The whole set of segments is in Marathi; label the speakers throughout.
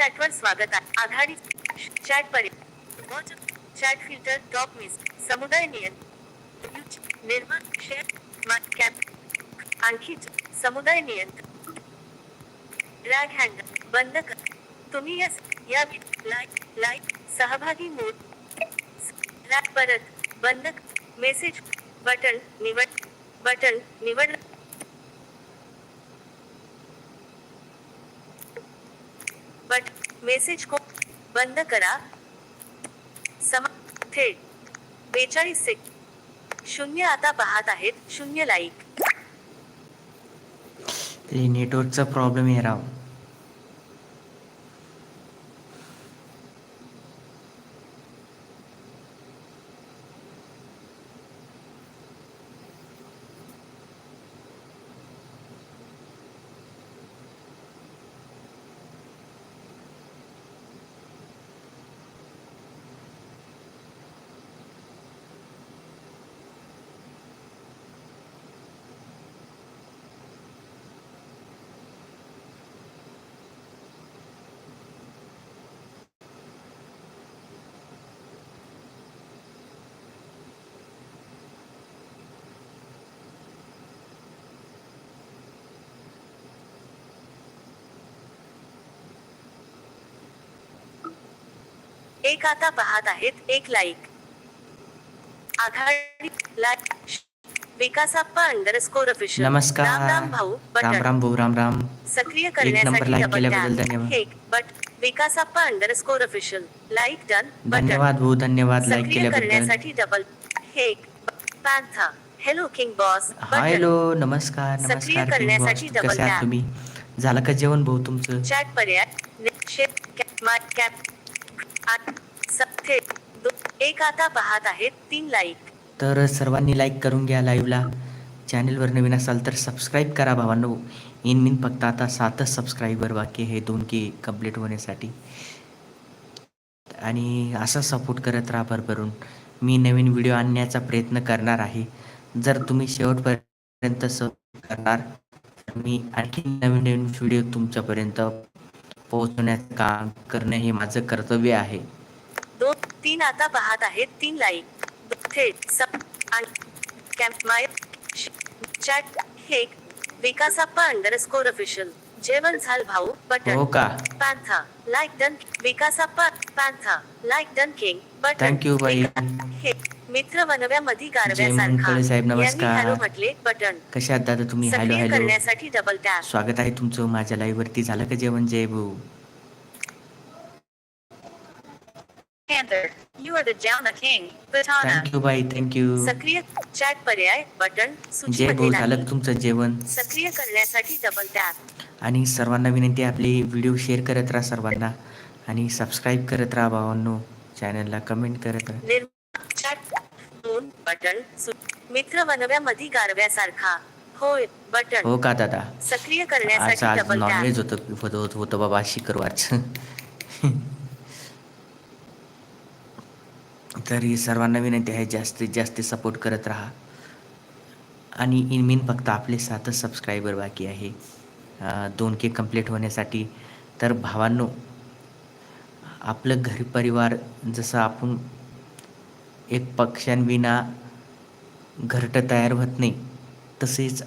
Speaker 1: चॅटवर स्वागत आहे. आघाडी चॅट पर्याय चॅट फिल्टर टॉप मिस समुदाय नियंत्रण निर्माण शेअर कॅप आणखी समुदाय नियंत्रण ड्रॅग हँड बंद कर. तुम्ही या या लाईक लाईक सहभागी मोड ड्रॅग परत बंद मेसेज बटन निवड बटन निवड बट मेसेज को बंद करा. सम थेट बेचाळीस सेक शून्य आता पाहत आहेत. शून्य लाईक
Speaker 2: नेटवर्कचा प्रॉब्लेम आहे राव.
Speaker 1: एक आता पाहत आहेत एक लाईक आघाडी लाईक विकासाप्पा अंडरस्कोर ऑफिशियल
Speaker 2: नमस्कार.
Speaker 1: राम राम भाऊ
Speaker 2: राम राम भाऊ राम राम.
Speaker 1: सक्रिय करण्यासाठी डबल
Speaker 2: धन्यवाद.
Speaker 1: एक but Vikasappa underscore official like done
Speaker 2: धन्यवाद भाऊ धन्यवाद लाईक केल्याबद्दल.
Speaker 1: करण्यासाठी डबल एक पॅन्था हॅलो किंग बॉस
Speaker 2: हॅलो नमस्कार
Speaker 1: सक्रिय
Speaker 2: नमस्कार
Speaker 1: करण्यासाठी double
Speaker 2: कसे आहात. तुम्ही? झालं का जेवण भाऊ तुमचं?
Speaker 1: चॅट पर्याय. शेप कॅप मार्क कॅप आठ एक आता पाहत आहेत तीन लाईक
Speaker 2: तर सर्वांनी लाईक करून घ्या लाईव्हला चॅनेलवर नवीन असाल तर सबस्क्राईब करा भावांनो. इन मिन फक्त आता सातच सबस्क्राईबर बाकी हे दोन के कंप्लीट होण्यासाठी. आणि असा सपोर्ट करत राहा भरभरून. मी नवीन व्हिडिओ आणण्याचा प्रयत्न करणार आहे. जर तुम्ही शेवटपर्यंत सपोर्ट करणार तर मी आणखी नवीन नवीन व्हिडिओ तुमच्यापर्यंत पोहोचवण्याचं काम करणं हे माझं कर्तव्य आहे.
Speaker 1: दोन तीन आता पाहत आहेत तीन लाईक थेट सब आणि कॅम्प माय चॅट हे विकासाप्पा अंडरस्कोर ऑफिशियल जेवण झाल भाऊ
Speaker 2: हो
Speaker 1: बटन
Speaker 2: का?
Speaker 1: पॅन्था. Like done Vikasappa पॅन्था. Like done king button.
Speaker 2: Thank you बाई.
Speaker 1: हे मित्र बनव्यामध्ये
Speaker 2: जय
Speaker 1: गारव्यासारखा
Speaker 2: साहेब, नमस्कार.
Speaker 1: म्हटले बटन
Speaker 2: कशा आहात दादा तुम्ही? Hello hello.
Speaker 1: करण्यासाठी डबल टॅप
Speaker 2: स्वागत आहे तुमचं माझ्या लाईव्ह वरती. झालं का जेवण जय भाऊ
Speaker 1: you are the Jauna King. Batana. सक्रिय चॅट पर्याय बटन
Speaker 2: जय भाऊ झालं तुमचं जेवण?
Speaker 1: सक्रिय करण्यासाठी डबल टॅप
Speaker 2: आणि सर्वांना विनंती आपले व्हिडिओ शेअर करत राहा सर्वांना. आणि सबस्क्राईब करत राहा भावांनो. चॅनलला कमेंट करत राहा.
Speaker 1: चॅट दोन बटन. मित्र बनव्यामध्ये गारव्यासारखा. होय बटन.
Speaker 2: हो का दादा?
Speaker 1: सक्रिय
Speaker 2: आज
Speaker 1: करण्यासाठी
Speaker 2: आज
Speaker 1: डबल
Speaker 2: नॉनव्हेज होतं होतं होतं होतं बाबा शुक्रवारचं. तरी सर्वांना विनंती आहे जास्तीत जास्त सपोर्ट करत राहा. आणि इन मीन फक्त आपले सातच सबस्क्रायबर बाकी आहे. अं, दोन के कंप्लीट होण्यासाठी. तर भावांनो आपलं घर परिवार जसं आपण एक पक्ष्यांविना घरटं तयार होत नाही. तसेच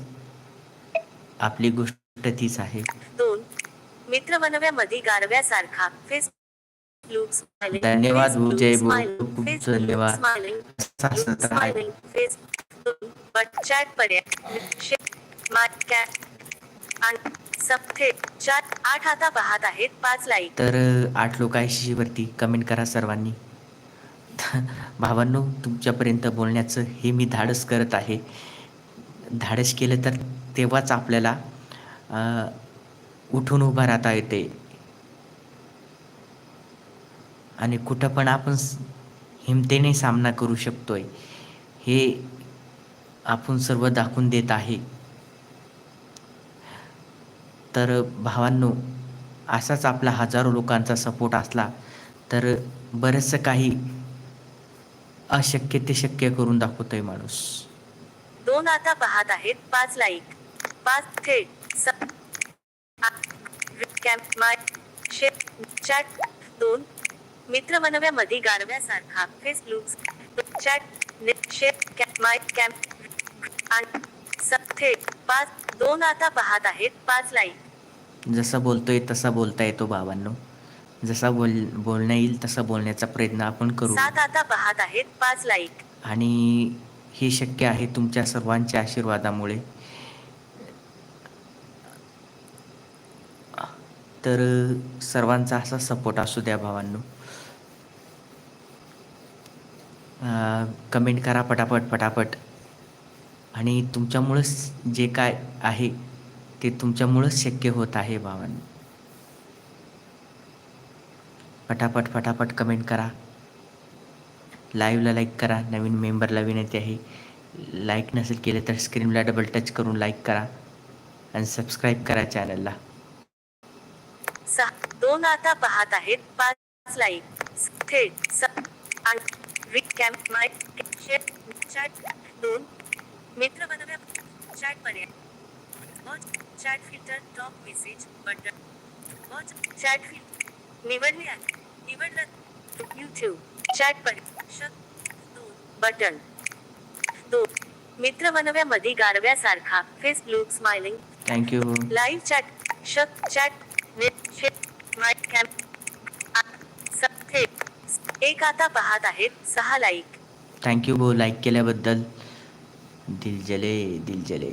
Speaker 2: आपली गोष्ट तीच आहे.
Speaker 1: दोन मित्र बनव्यामध्ये गारव्यासारखा फेस
Speaker 2: धन्यवाद भाऊ, जय भाऊ.
Speaker 1: स्माइलिंग
Speaker 2: खूप
Speaker 1: फेस
Speaker 2: धन्यवाद.
Speaker 1: फेस चॅट पर्याय आठ आता पाहत आहेत पाच लाईक
Speaker 2: तर आठ लोक आहे वरती कमेंट करा सर्वांनी. भावांनो तुमच्यापर्यंत बोलण्याचं हे मी धाडस करत आहे. धाडस केलं तर तेव्हाच आपल्याला उठून उभा राहता येते. आणि कुठं पण आपण हिमतेने सामना करू शकतोय हे आपण सर्व दाखवून देत आहे. तर भावांनो असाच आपला हजारो लोकांचा सपोर्ट असला तर बरंचसं काही अशक्य ते शक्य करून दाखवतोय माणूस.
Speaker 1: दोन आता पाहत आहेत. पाच लाईक पाच थेट. कॅम्प माय शेअर चॅट दोन. मित्र मनव्यामध्ये गारव्यासारखा फेसबुक चॅट कॅ- माय कॅम्प आणि स- थेट. पाच दोन आता पाहत आहेत. पाच लाईक
Speaker 2: जसं बोलतोय तसा बोलता येतो भावांनो जसा बोल बोलणं येईल तसा बोलण्याचा प्रयत्न आपण करू.
Speaker 1: सात आता पाहत आहेत पाच लाईक
Speaker 2: आणि हे शक्य आहे तुमच्या सर्वांच्या आशीर्वादामुळे. तर सर्वांचा असा सपोर्ट असू द्या भावांनो. कमेंट करा पटापट पटापट. आणि तुमच्यामुळंच जे काय आहे ते तुमच्यामुळंच शक्य होत आहे भावांनो. फटाफट फटाफट कमेंट करा. लाईव्हला लाईक करा. नवीन मेंबरला विनंती आहे. लाईक नसेल केलं तर स्क्रीनला डबल टच करून लाईक करा. आणि सबस्क्राईब करा चॅनलला
Speaker 1: सहा दोन आता पाहत आहेत. पाच लाईक थेट स आणि कॅम्प माय शेअर चॅट दोन. मित्र बनव्या चॅट पर्याय watch chat filter top message button watch chat filter निवडले आहे. निवडलं यूट्यूब चॅट दोन. बटन दोन. मित्र मनव्यामध्ये गारव्यासारखा. Facebook smiling
Speaker 2: thank you
Speaker 1: live chat शक चॅट माय कॅम्प एक आता पाहत आहेत सहा लाईक
Speaker 2: थँक्यू भाऊ लाईक केल्याबद्दल. दिल जले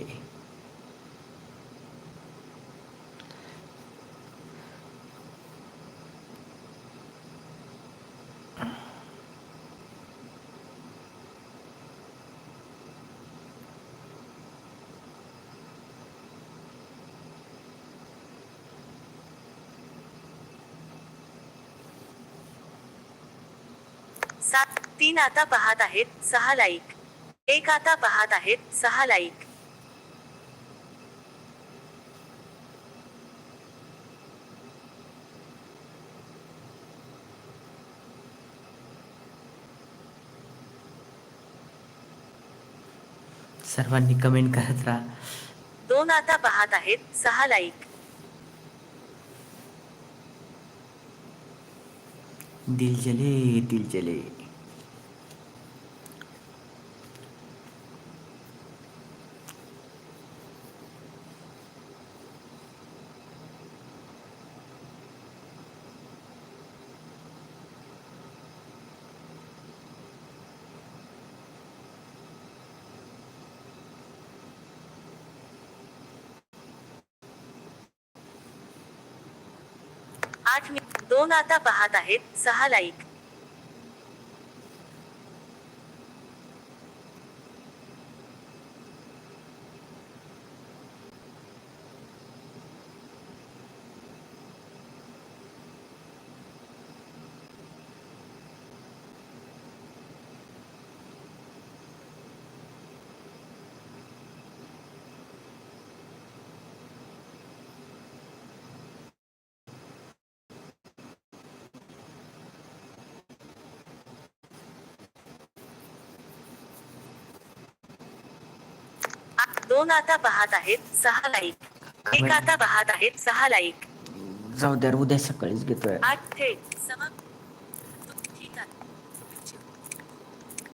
Speaker 1: सात तीन आता पाहत आहेत सहा लाईक. एक आता पाहत आहेत सहा लाईक.
Speaker 2: सर्वांनी कमेंट करत राहा.
Speaker 1: दोन आता पाहत आहेत सहा लाईक.
Speaker 2: दिल जले दिल जले।
Speaker 1: आठ दोन आता पाहत आहेत सहा लाईक. दोन आता पाहत आहेत सहा लाईक. एक आता पाहत आहेत सहा लाईक.
Speaker 2: जाऊ द्या उद्या सकाळीच घेतोय.
Speaker 1: आठ थेट समाप्त